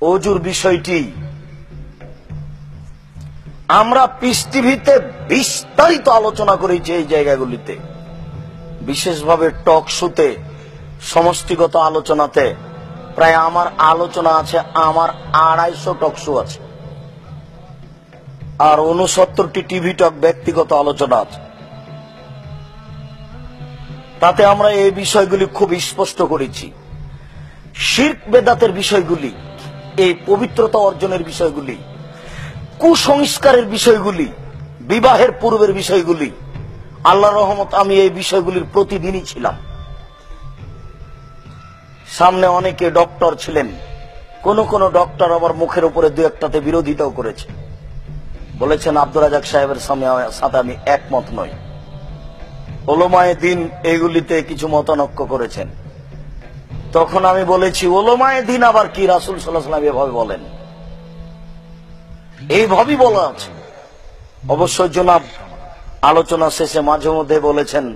অজুর বিষয়টি, আমরা পৃথিবীতে বিস্তারিত আলোচনা করেছি এই জায়গাগুলিতে। বিশেষভাবে টক শোতে, সমষ্টিগত আলোচনাতে, প্রায় আমার আলোচনা আছে, আমার আড়াইশো টক শো আছে। আর উনসত্তরটি টিভি টক ব্যক্তিগত আলোচনা আছে। তাতে আমরা এই বিষয়গুলি খুব স্পষ্ট করেছি। শির্ক বেদাতের বিষয়গুলি, এই পবিত্রতা অর্জনের বিষয়গুলি, কুসংস্কারের বিষয়গুলি, বিবাহের পূর্বের বিষয়গুলি, আল্লাহ রহমত, আমি এই বিষয়গুলির প্রতিদিনই ছিলাম। সামনে অনেকে ডক্টর ছিলেন। কোন কোন ডক্টর আবার মুখের উপরে দু একটাতে বিরোধিতাও করেছে। বলেছেন আব্দুল রাজাক সাহেবের সাথে আমি একমত নই। ওলোমায় দিন এগুলিতে কিছু মতানক্য করেছেন। তখন আমি বলেছি, ওলোমায় দিন আবার কি? রাসুল সাল্লাহ সাল্লাম এভাবে বলেন। এইভাবেই বলা আছে। অবশ্য জনাব আলোচনা শেষে মাঝে মধ্যে বলেছেন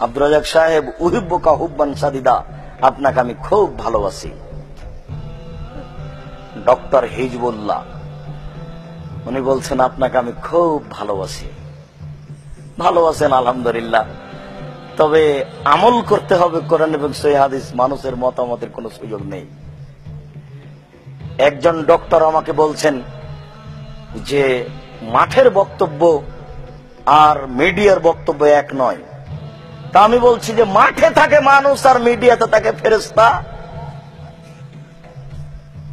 আব্দুল রাজাক সাহেব, উহিব্বকা হুব্বান সাদিদা, আপনাকে আমি খুব ভালোবাসি। ডক্টর হিজবুল্লাহ। উনি বলছেন, আপনাকে আমি খুব ভালোবাসি। ভালোবাসেন, আলহামদুলিল্লাহ। তবে আমল করতে হবে কোরআন এবং সহি হাদিস, মানুষের মতামতের কোনো সুযোগ নেই। একজন ডক্টর আমাকে বলছেন যে, মাঠের বক্তব্য আর মিডিয়ার বক্তব্য এক নয়। তা আমি বলছি যে, মাঠে থাকে মানুষ আর মিডিয়াতে থাকে ফেরেস্তা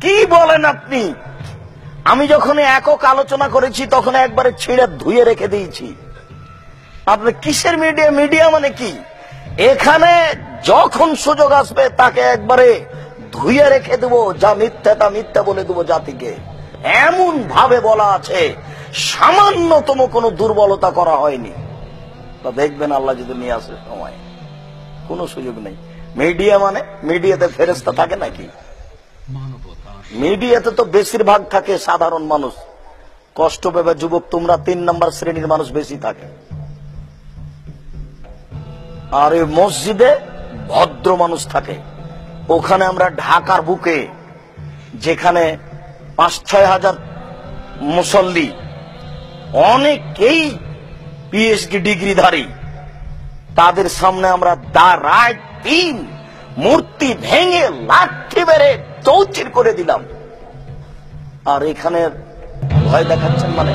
কি বলেন আপনি? আমি যখন একক আলোচনা করেছি, তখন একবারে ছিঁড়ে ধুয়ে রেখে দিয়েছি। আপনি কিসের মিডিয়া মিডিয়া মানে কি? এখানে যখন সুযোগ আসবে, তাকে একবারে ধুয়ে রেখে দেবো, যা মিথ্যা তা মিথ্যা বলে দেবো জাতিকে। এমন ভাবে বলা আছে, সামান্যতম কোনো দুর্বলতা করা হয়নি। তা দেখবেন আল্লাহ যদি নিয়ে আসে সময়। কোনো সুযোগ নেই। মিডিয়া মানে? মিডিয়াতে ফেরেস্তা থাকে নাকি? মিডিয়াতে তো বেশিরভাগ থাকে সাধারণ মানুষ। কষ্ট পেবে যুবক, তোমরা তিন নম্বর শ্রেণির মানুষ বেশি থাকে। আর এই মসজিদে ভদ্র মানুষ থাকে। ওখানে আমরা ঢাকার বুকে, যেখানে পাঁচ, ছয় হাজার মুসল্লি, অনেকেই পিএইচডি ডিগ্রিধারী, তাদের সামনে আমরা দাঁড়ায় তিন, মূর্তি ভেঙে লাঠি বেড়ে চৌচির করে দিলাম। আর এখানে ভয় দেখাচ্ছেন মানে?